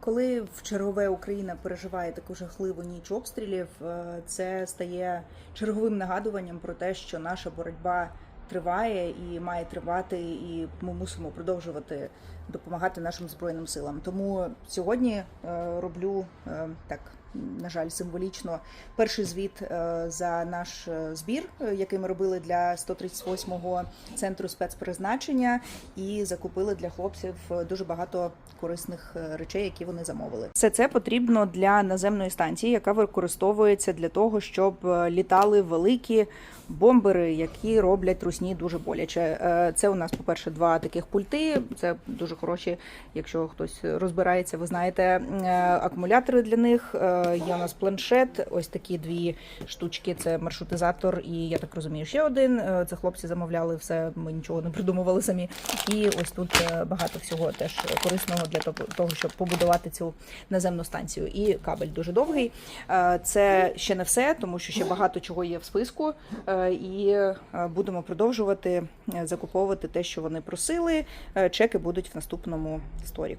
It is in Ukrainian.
Коли в чергове Україна переживає таку жахливу ніч обстрілів, е, це стає черговим нагадуванням про те, що наша боротьба триває і має тривати, і ми мусимо продовжувати допомагати нашим збройним силам. Тому сьогодні е, роблю е, так. На жаль, символічно перший звіт е, за наш е, збір, е, який ми робили для 138-го центру спецпризначення, і закупили для хлопців дуже багато корисних речей, які вони замовили. Все це потрібно для наземної станції, яка використовується для того, щоб літали великі бомбери, які роблять русні дуже боляче. Це у нас, по-перше, два таких пульти. Це дуже хороші, якщо хтось розбирається, ви знаєте, акумулятори для них. Є у нас планшет, ось такі дві штучки. Це маршрутизатор, і я так розумію, ще один. Е, Це хлопці замовляли все. Ми нічого не придумували самі. І ось тут е, багато всього теж корисного для того- щоб побудувати цю наземну станцію. І кабель дуже довгий. Е, Це ще не все, тому що ще багато чого є в списку. І будемо продовжувати закуповувати те, що вони просили. Чеки будуть в наступному сторі.